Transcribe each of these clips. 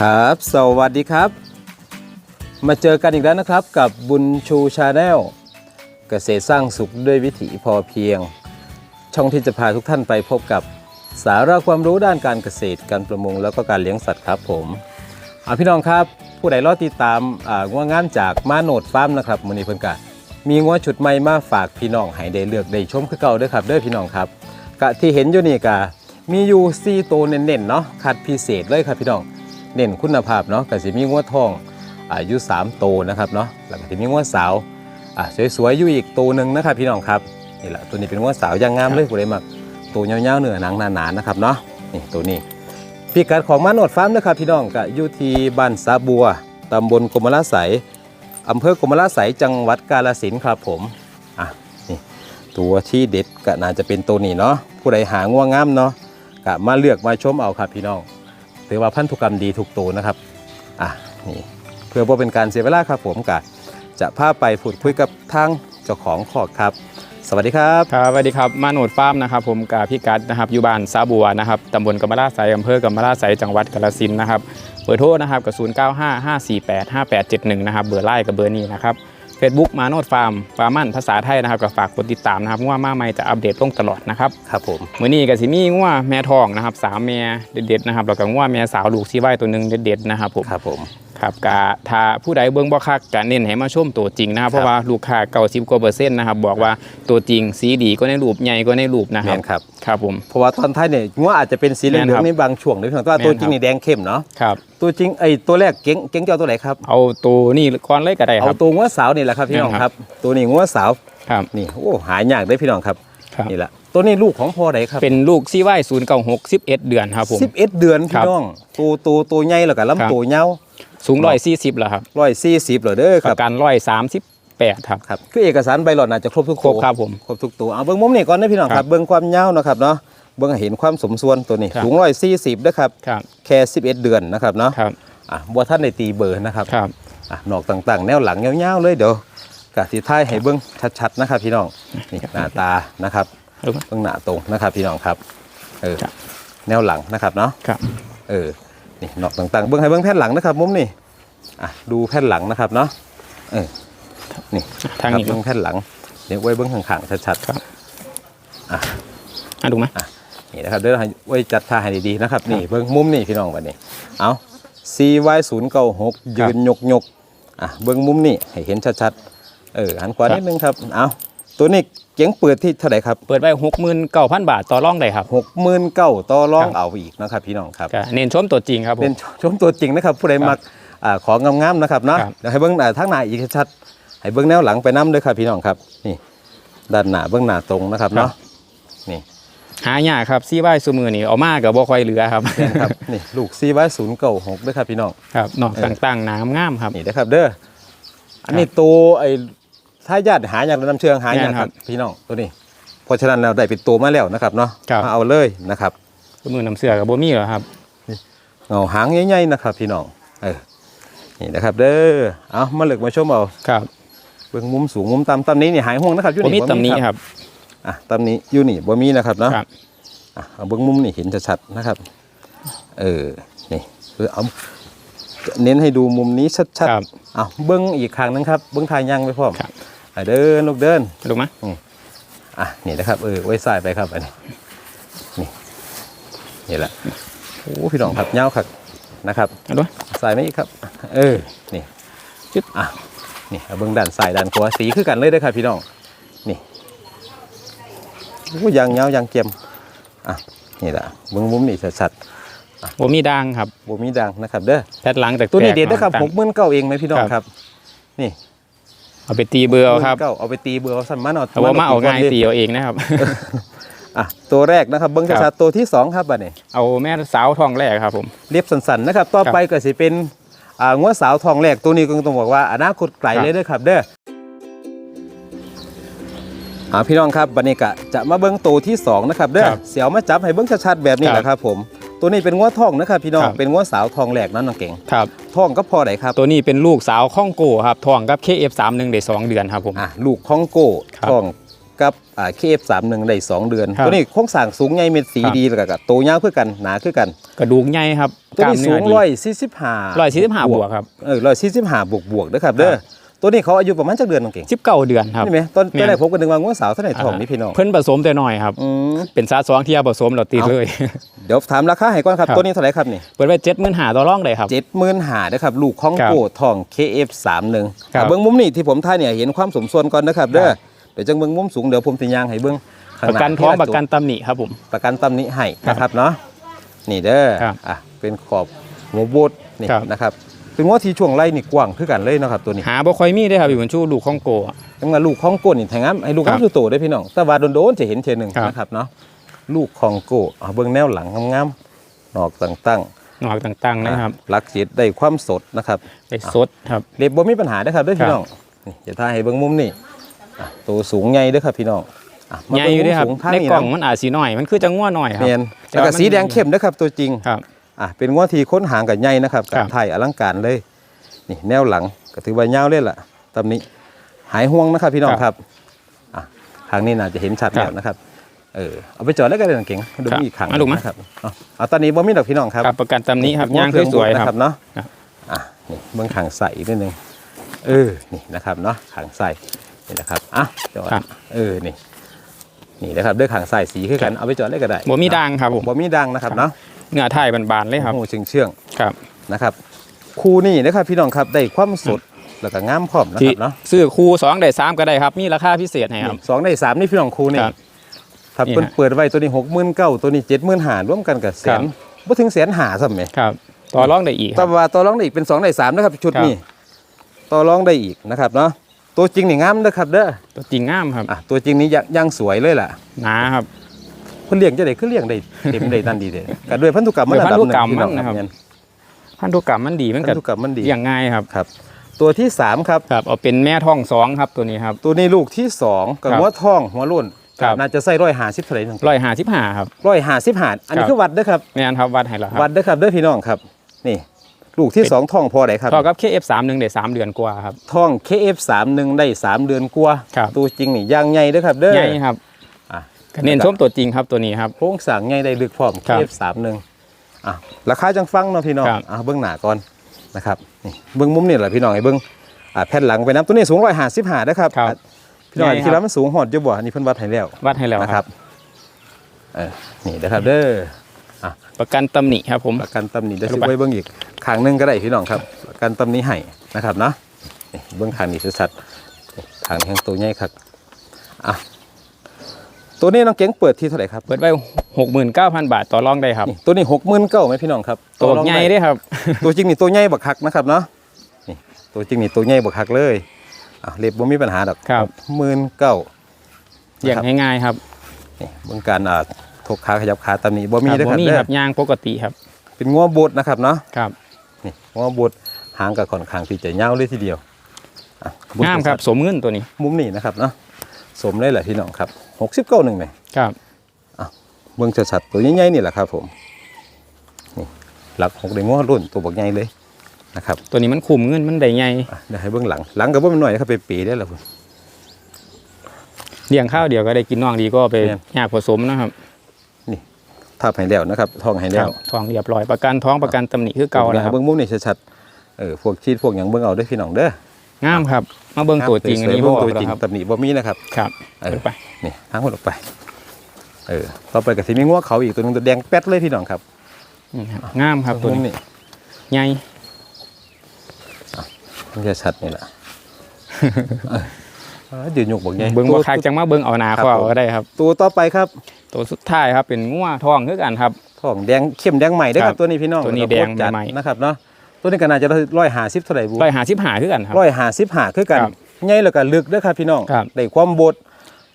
ครับ สวัสดีครับ มาเจอกันอีกแล้วนะครับกับบุญชูชาแนลเกษตรสร้างสุขด้วยวิถีพอเพียง ช่องที่จะพาทุกท่านไปพบกับสาระความรู้ด้านการเกษตรการประมงแล้วก็การเลี้ยงสัตว์ครับผมเอาพี่น้องครับ ผู้ใดรอติดตามอ่างัวงามจากมาโนดฟาร์มนะครับมือนี้เพิ่นกะมีงัวชุดใหม่มาฝากพี่น้องให้ได้เลือกได้ชมคือเก่าด้อครับเด้อพี่น้องครับกะที่เห็นอยู่นี่กะมีอยู่สี่ตัวเน้นๆเนาะคัดพิเศษเลยครับพี่น้อง เน้นคุณภาพเนาะก็สิมีงัวทองอายุ3โตวนะครับเนาะแล้วก็สิมีงัวสาวอะสวยๆอยู่อีกตัวหนึ่งนะครับพี่น้องครับนี่แหละตัวนี้เป็นงัวสาวย่างงามเลยผู้ใดมักตัวยาวๆเนื้อหนังหนาๆนะครับเนาะนี่ตัวนี้พิกัดของมาโนดฟาร์มนะครับพี่น้องก็อยู่ที่บ้านสาบัวตำบลกรมราไสยอำเภอกรมราไสยจังหวัดกาฬสินธุ์ครับผมอะนี่ตัวที่เด็ดก็น่าจะเป็นตัวนี้เนาะผู้ใดหางัวงามเนาะก็มาเลือกมาชมเอาครับพี่น้อง ถือว่าพันธุกรรมดีทุกตัวนะครับอะนี่เพื่อบ่เป็นการเสียเวลาครับผมกะจะพาไปพูดคุยกับทางเจ้าของขอกครับ สวัสดีครับครับสวัสดีครับมาโนดฟาร์มนะครับผมกับพี่กัดนะครับอยู่บ้านซาบัวนะครับตำบลกำมะลาไสอำเภอกำมะลาไสจังหวัดกาฬสินธุ์นะครับเบอร์โทรนะครับกับ 0 9 5 5 4 8 5 8 7 1 นะครับเบอร์ไล่กับเบอร์นี้นะครับ เฟซบุ๊กมาโนดฟาร์มฟาร์มันภาษาไทยนะครับก็ฝากกดติดตามนะครับว่ามาใหม่จะอัปเดตลงตลอดนะครับครับผมมื้อนี้ก็สิมีงัวแม่ทองนะครับสามแม่เด็ดๆนะครับแล้วก็งัวแม่สาวลูกซีไว้ตัวหนึงเด็ดๆนะครับผมครับผม ครับกะถ้าผู้ใดเบิ่งบ่คักกะเน้นให้มาชมตัวจริงนะครับ เพราะว่าลูกค้าเก่าสิบกว่าเปอร์เซ็นต์นะครับ บอกว่าตัวจริงสีดีก็ในรูปใหญ่ก็ในรูปนะคแมรับนครับครับผมเพราะว่าตอนท้ายเนี่ยงัวอาจจะเป็นสีเหลืแม่นครัองบๆในบางช่วงเลยพี่น้องแต่ว่าแม่นตัวจริงครับนี่แดงเข้มเนาะครับตัวจริงไอ้ตัวแรกเก๋งเก๋งเจ้าตัวไหนครับ เอาตัวนี่ก่อนเลยก็ได้คเอารับตัวงัวสาวนี่แหละครับพี่น้องแม่นคครัรับบตัวนี้งัวสาวครับนี่โอ้หายากได้อพี่น้องครับครับนี่แหละตัวนี้ลูกของพ่อไหนครับ เป็นลูกซีไว้ศูนย์เก้าหกสิบเอ็ดเดือนครับผมสิบเอ็ดเดือนครัพี่บน้องตัวตัวตัวใหญ่แล้วก็ครับลำตัวเงา สูงร้อยสี่สิบแล้วครับร้อยสี่สิบเหรอเด้อปครับระกันร้อยสามสิบแปดครับ ครับ คือเอกสารใบหลอดน่าจะครบทุกครบตัวครับผมครบทุกตัวเอาเบิ้งมุมนี่ก่อนนะพี่น้องคครัรับบเบิ้งความยาวนะครับเนาะเบิ้งให้เห็นความสมส่วนตัวนี้ครับ สูงร้อยสี่สิบนะครับครับแค่สิบเอ็ดเดือนนะครับเนาะครับอะบัวท่านในตีเบอร์นะครับครับ อะนอกต่างๆ แนวหลังยาวๆเลยเดี๋ยวกะสีท้ายให้เบิ้งชัดๆนะครับ พี่น้องนี่หน้าตานะครับเอามาเบิ้งหน้าตรงนะครับพี่น้องครับเออครับ แนวหลังนะครับเนาะ ครับ เออ นี่นอกต่างๆเบิ้งให้เบิ้งแผ่นหลังนะครับมุมนี่อะดูแผ่นหลังนะครับเนาะเออนี่ทางนี้ครับเบิ้งแผ่นหลังเดี๋ยวไว้เบิ้งข้างๆชัดๆครับอะอะดูไหมนี่นะครับเดี๋ยวเราให้ไว้จัดท่าให้ดีๆนะครับนี่เบิ้งมุมนี่พี่น้องวันนี้เอา CY 0 9 6ยืนยกยกๆอะเบิ้งมุมนี่ให้เห็นชัดๆเออหันขวานิดนึงครับเอา ตัวนี้เก๋งเปิดที่เท่าไหร่ครับเปิดไว้หกหมื่นเก้าพันบาทต่อร่องได้ครับ หกหมื่นเก้าต่อรองครับ เอาอีกนะครับพี่น้องครับก็เน้นชมตัวจริงครับผเป็นม ชมตัวจริงนะครับผู้ใดครับมักอ่าของงามๆนะครับเนาะครับ เดี๋ยวให้เบิ้งหน้าทั้งหน้าอีกชัดๆให้เบิ้งแนวหลังไปน้ำด้วยครับพี่น้องครับนี่ด้านหน้าเบิ้งหน้าตรงนะครับเนาะนี่หายากครับซีไว้ซูมือนี่เอามากกับบ่ค่อยเหลือครับแม่นครับนี่ลูก CY 0 9 6ด้วยครับพี่น้อง ครับนอกเออต่างๆน้ำงามครับ นี่นะครับเด้อ อันนี้ตัวไอ้ ท้ายาทหาอย่างน้ำเชืองหาอย่างแม่นคครัรับบพี่น้องตัวนี้ เพราะฉะนั้นเราได้เป็นตัวมาแล้วนะครับเนาะครับมาเอาเลยนะครับมือน้ำเสือกับบ่มีเหรอครับเงาหางใหญ่ๆนะครับ พี่น้องเออนี่นะครับ เด้อเอามาเลือกมาชมเอาครับเบื้องมุมสูงมุมต่ำต่ำนี้นี่หายห่วงนะครับอยู่บ่มีนี่ตำหนี้ครับอะต่ำนี้อยู่นี่บ่มีนะครับเนาะครับอะเอาเบื้องมุมนี่เห็นชัดๆนะครับ เออนี่เออเอาเน้นให้ดูมุมนี้ชัดครับๆเอาเบื้องอีกครั้งหนึงครับ เบื้องทายยังไปพร้อมครับอะ เดินลูกเดินดูไหมอะนี่นะครับเออไว้ใส่ไปครับอันนี้นี่นี่แหละโอ้พี่น้องครับเงาวครับนะครับเอาดูใส่ไม่อีกครับ เออนี่จึ๊บอะนี่เอาเบื้องด้านใส่ด้านขวาสีคือกันเลยเด้อครับพี่น้องนี่โอ้ยางเงาวยางเกียมอะนี่แหละเบื้องมุมนี่ชัดบ่มีดังครับๆบ่มีดังนะครับเด้อแพทหลังแต่ตัวนี้เด็ดนะครับต่างหกหมื่นเก้าเองไหมพี่น้องครับครับนี่ เอาไปตีเบือเอาครับเก้าเอาไปตีเบอร์เอาสั้นมาเอาแต่ว่ามาเอาง่ายก่นดิตีเอาเองนะครับอะตัวแรกนะครับเบิ้งครับชัดๆตัวที่สองครับบัดนี้เอาแม่สาวทองแรกครับผมเรียบสันๆนะครับ ต่อไปก็สิเป็นอ่างวดสาวทองแหลกตัวนี้ก็ต้องบอกว่าอนาคตไกลครับเลยเด้อครับเด้ออ่าพี่น้องครับบันนี้กะจะมาเบิ้งตัวที่สองนะครับเด้อครับเสียวมาจับให้เบิ้งชัดๆแบบนี้ครับแหละครับผม ตัวนี้เป็นงวดทองนะครับพี่น้องครับ เป็นงวดสาวทองแหลกนั่นน้องเก่งครับ ทองก็พอไหนครับตัวนี้เป็นลูกสาวข้องโกครับทองกับ KF31 ได้สองเดือนครับผม อะลูกคองโก้ครับทองกับอ่า KF31 ได้สองเดือน ครับตัวนี้โครงสร้างสูงใหญ่เม็ดสีครับ ดีแล้วก็โตวยาวคือกันหนาคือกัน กระดูกใหญ่ครับตัวนี้สูงกล้ามเนื้อร้อยดีสี่สิบห้าร้อยสี่สิบห้าบวกครับ เออร้อยสี่สิบห้าบวกบวกนะครับเด้อครับ ตัวนี้เขาอายุประมาณจักเดือนน้องเก่งสิบเก้าเดือนครับนี่ไหมตอนแม่นตอนแรกผมก็นึกว่างูสาวเท่าไหร่ทองนี่พี่น้องเพิ่นผสมแต่น้อยครับอืมเป็นซาสองที่เอาผสมเราตีเอาเลย เดี๋ยวถามราคาให้ก่อนครับครับตัวนี้เท่าไหร่ครับนี่เปิดไว้เจ็ดหมื่นหาต่อร่องเลยครับเจ็ดหมื่นหานะครับลูกของครับโกทอง KF31 ครับเบื้องมุมนี่ที่ผมถ่ายเนี่ยเห็นความสมส่วนก่อนนะครับเด้อครับเดี๋ยวจังเบื้องมุมสูงเดี๋ยวผมจะย่างให้เบื้องข้างประหน้ากันท้องที่ประกันตำหนิครับผมประกันตำหนิให้ครับนะครับเนาะนี่เด้อครับอะเป็นขอบหัวโบดนี่ครับนะครับ เป็นว่าที่ช่วงไล่นี่กว้างคือกันเลยนะครับตัวนี้หาบ่ค่อยมีได้อครับอยู่บนชูลูกของโกะยังว่าลูกของโกนี่แทงน้ำให้ลูกครับน้ำสุโตได้อพี่น้องแต่ว่าโดนๆจะเห็นเทอหนึ่งครับนะครับเนาะลูกของโกเอาเบื้องแนวหลังงามๆหนอกตั้งหนอกต่างๆๆนะครับลักจิตได้ความสดนะครับไปสดครับเล็บบ่มีปัญหาเด้อครับเด้อครับพี่น้องนี่อย่าท่าให้เบิ่งมุมนี่อะตัวสูงใหญ่เด้อครับพี่น้องอะมาใหญ่อยู่เด้วยครับเงมุมสูงทางในนี้กล่องนะมันอาจสีน้อยมันคือจะง่วหน่อยครับเนียนแล้วก็สีแดงเข้มเด้อครับตัวจริงครับ อะเป็นงวทีค้นหางกับใหญ่นะครับครักับบไทยอลังการเลย นี่แนวหลังก็ถือว่ายาวเลยล่ะตำนี้หายห่วงนะครับ พี่น้องครับครับอะทางนี้น่าจะเห็นชัดครัแล้บวนะครับเออเอาไปจอดแล้วก็ได้เก่งดูครับอีกครั้งมาลูกมานะครับเอาเอาตอนนี้บ่มีดอกพี่น้องครับครับประกันตำหนิครับงวย่างเครื่องสวยๆนะคครัรับบเนาะครับอะนี่เบื้องขางใส่อีกนิดนึงเออนี่นะครับเนาะขางใส่นี่นะครับอะจอดครับเออนี่นี่นะครับด้วยขางใส่สีคือกันเอาไปจอดเลยก็ได้บ่มีดังครับผมบ่มีดังนะครับเนาะ เนื้อไทยบานๆเลยครับโอ้โหเชื่องเชื่องครับๆนะครับ คู่นี่นะครับพี่น้องครับได้ความสดแล้วก็งามพร้อมนะคที่รับเนาะซื้อคู่สองได้สามก็ได้ครับ มีราคาพิเศษให้ครับนี่สองในสามนี่พี่น้องคู่นี่ครับถ้านี่เปิดฮะเปิดไว้ตัวนี้หกหมื่นเก้าตัวนี้เจ็ดหมื่นหารวมกันกับแสครันบบ่ถึงแสนหาซ้ำไหมครับต่อรองได้อีกคแต่รับว่าต่อรองได้อีกเป็น2ใน3นะครับชุดครับนี้ต่อรองได้อีกนะครับเนาะตัวจริงนี่งามนะครับเด้อตัวจริงงามครับอะตัวจริงนี่ยังยังสวยเลยล่ะหนาครับ เพิ่นเลี้ยงจะได้คือเลี้ยงได้เต็มได้นั่นดีเด้ก็ด้วยพันธุกรรมมันด้วยระดับหพันธุกรรมงพี่องมันนะครับเยพันธุกรรมมันดีมันพัก็นธุกรรมมันดีเลี้ยงง่ายครับครับ ตัวที่สามครับครับเอาเป็นแม่ท้องสองครับตัวนี้ครับ ตัวนี้ลูกที่สองกับครับหัวท้องหัวโล้นครับน่าจะใส่ร้อยหาสิบเท่าไหร่นึงร้อยห้าสิบห้าครับร้อยหาสิบหาอันนี้ครับคือวัดเด้อครับแม่นครับวัดให้แล้วครับวัดเด้อครับเด้อพี่น้องครับนี่ลูกที่สองท้องพอไหนครับต่อกับ KF 3 1 ได้3เดือนกว่าครับท้อง KF31 ได้สามเดือนกว่าครับตัวจริงนี่ย่างใหญ่เด้อครับเด้อใหญ่ครับอะก็ เน้นส้มตัวจริงครับตัวนี้ครับโครงสร้างใหญ่ได้ลึกพร้อมครับ KF31 อะราคาจังฟังเนาะพี่น้องครับอะเบื้องหน้าก่อนนะครับนี่เบื้องมุมนี่แหละพี่น้องไอ้เบื้องอะแผ่นหลังไปน้ำตัวนี้สูงร้อยห้าสิบห้านะครับครับอะพี่น้องใหญ่ครับคิดว่ามันสูงหอดจะบ่อันนี้เพิ่นวัดให้แล้ววัดให้แล้วนะคครัรับบเออนี่นะครับเด้อประกันตำหนิครับผมประกันตำหนิเดี๋ยวลสิงไปไว้เบื้องอีกข้างหนึงก็ได้พี่น้องครับประกันตำหนิให้นะครับเนาะนี่เบื้องข้างนี้ชัดๆข้างแห่งตัวใหญ่ครับอะ ตัวนี้น้องเก๋งเปิดที่เท่าไหร่ครับ เปิดไว้69,000บาทต่อรองได้ครับนี่ตัวนี้หกหมื่นเก้าไหมพี่น้องครับตัวรองใหญ่ได้เด้ครับ ตัวจริงนี่ตัวใหญ่บักคักนะครับเนาะนี่ตัวจริงนี่ตัวใหญ่บักคักเลยอะเล็บบ่มีปัญหาดอกครับหมื่นเก้าเลี้ยงให้ง่ายครับนี่เบื้องการอ่าถกขาขยับขาตามนี้บ่มีครับเด้อบ่ครับมีเด้คอรับย่างปกติครับ เป็นงัวบดนะครับเนาะครับนี่งัวบดหางกับค่อนข้างที่จะยาวเลยทีเดียวอะดงามครับสมเงินตัวนี้ มุมนี้นะครับเนาะ สมเลยแหละพี่น้องครับหกสิบเก้าหนึ่งไหมครับเบื้องชัดๆตัวใหญ่ๆนี่แหละครับผมนี่หลักหกในงัวรุ่นตัวบักใหญ่เลยนะครับตัวนี้มันคุมเงินมันได้ใหญ่อะเดี๋ยวให้เบื้องหลังหลังกับว่ามันหน่อยนะครับไปปีได้แล้วผมเลี้ยงข้าวเดียวก็ได้กินน้องดีก็ไปแม่นยากผสมนะครับทับให้แล้วนะครับทองให้คแล้รัวบทองเรียบร้อยประกันท้องประกันตำหนิคือเก่าแล้วครับเบื้องมุมนี่ชัดๆเออพวกชีดพวกหยังเบื้องเอาเด้วยพี่น้องเด้อ งามครับ มาเบิ่งตัวจริงอันนี้เบื้บ่องออตัวกแล้จริวงครับตำหนิบ่มีนะครับ ครับเออเปิดไปนี่ทางคนออกไป เออต่อไปก็สิมีงัวเขาอีกตัวหนึงตัวแดงแป๊ดเลยพี่น้องครับนี่ครับงามครับตัวมุมนี้นี่ใหญ่มันจะชัดนี่แหละเออเออยืนยกบอกไงเบิ่งบ่คักจังมาเบิ่งเอาหนาครับข้อผมก็ได้ครับ ตัวต่อไปครับ ตัวสุดท้ายครับเป็นงัวทองคือกันครับทองแดงเข้มแดงใหม่เด้อคครัรับบตัวนี้พี่น้องตัวนี้ล้วก็แดงโคตรจัใหม่นะครับเนาะ ตัวนี้ก็น่าจะร้อยหาสิบเท่าไหร่บูร้อยหาสิบหาคือกันครับร้อยหาสิบหาคือกันครับใหญ่แล้วก็ลึกเด้อครับพี่น้องครับได้ความบด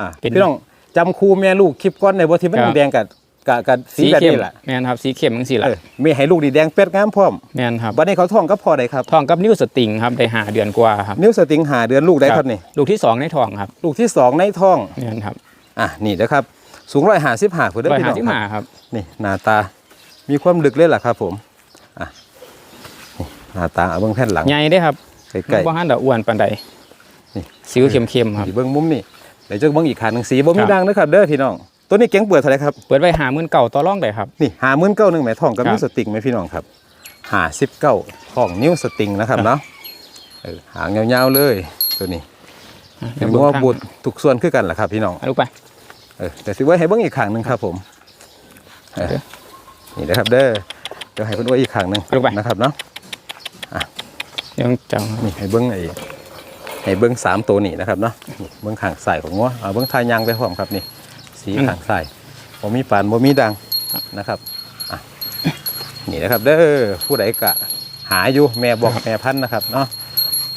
อะเป็นพี่น้องจำครูแม่ลูกคลิปก้อนในบ่ที่มันครับแดงกับกับกับสีสีแบบเข้มนี้แหละแม่นครับสีเข้มจังซี่ล่ะเออมีให้ลูกดีแดงเป็ดงามพร้อมแม่นครับบัดนี้เขาท้องก็พอได้ครับทองกับนิ้วสติงครับได้หาเดือนกว่าครับนิ้วสติงหาเดือนลูกได้ครับนี่ลูกที่สองในทองครับ ลูกที่สองในท้องแม่นครับอะนี่นะครับสูงร้อยหาสิบหาผู้ได้ร้อยพี่หาน้องสิบคหารับครับนี่หน้าตามีความลึกเลยล่ะครับผมอะนี่ หน้าตาเอาเบื้องแผ่นหลังใหญ่ได้ครับใกล้บ่หันดอกอ้วนปานใดนี่สิวเข้มๆๆครับนี่เบื้องมุมนี่เดี๋ยวจะเบิ่งอีกขางหนึ่งสีบ่มีครับดังนะครับเด้อพี่น้องตัวนี้เก่งเปิดเท่าไหรครับเปิดไว้หาหมื่นเก่าต่อรองได้ครับนี่หามื่นเก้าหนึ่งแหมทองกับครับนิ้วสติงไหมพี่น้องครับหาสิบเก้าทองนิ้วสติงนะครับเนาะเออหางยาวๆเลยตัวนี้อะเห็นเบิ่งว่าทางบุตรทุกส่วนคือกันแหละครับ พี่น้องเอาลูกไปเออแต่สิไว้ให้เบิ้งอีกขางหนึ่งครับผมเออโอเคนี่นะครับเด้อเดี๋ยวให้เพิ่นไว้อีกขางหนึ่งลูกไปนะครับเนาะเดี๋ ยวจังนี่ให้เบิ้งไอ้ให้เบิ้งสามตัวนี่นะครับเนาะนี่เบิ้งขางใส่ของงัวเอาเบิ้งทายยางไปพร้อมครับนี่ สีขางใส่บ่มีปานบ่มีดังนะครับอะนี่นะครับเด้อผู้ใดกะหาอยู่แม่บอกแม่พันธุ์นะครับเนาะ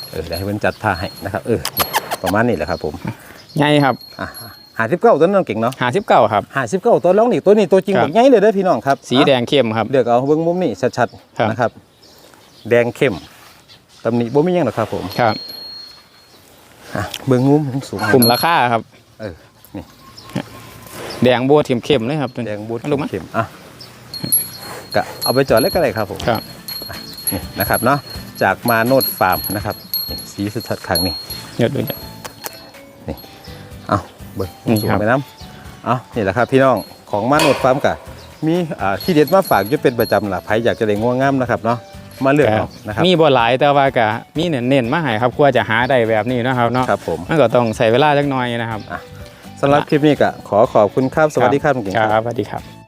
เออเดี๋ยวให้เพิ่นจัดผ้าให้นะครับเออประมาณนี้แหละครับผมใหญ่ครับอะหาสิบเก้าตัวนั้นเก่งเนาะหาสิบเก้าครับหาสิบเก้าตัวร้องนี่ตัวนี้ตัวจริงครับบอกง่ายเลยเด้อพี่น้องครับ สีแดงเข้มครับเดี๋ยวเอาเบิ้งมุมนี่ชัดครับๆนะครับ แดงเข้ม ตำหนิบ่มีหยังหรอกครับผมครับอะเบิ้งมุมสูงกลุ่มราคาครับ เออนี่แดงบัวเข้มเข้มๆเลยครับตัวแดนี้ งบูดเอาลูกมั้ยเข้มๆอะกะเอาไปจอดเล็กก็ได้ครับผม ครับ นี่นะครับเนาะจากมาโนดฟาร์มนะครับนี่สีสุดชัดครั้งนี่เดี๋ยวดูจะเอาเบิ้งนี่สูงครับ ไปน้ำเอานี่แหละครับพี่น้องของมาโนดฟาร์มกะมีอ่าที่เด็ดมาฝากอยู่เป็นประจำล่ะใครอยากจะได้ง่วงงามนะครับเนาะ มาเลือกเอานะครับมีบ่หลายแต่ว่าก็มีเน้นๆมาให้ครับกลัวจะหาได้แบบนี้นะครับเนาะครับผมมันก็ต้องใช้เวลาจักหน่อยนะครับสำหรับคลิปนี้ก็ขอขอบคุณครับสวัสดีครับคุณเก่งคครับรับสวัสดีครับ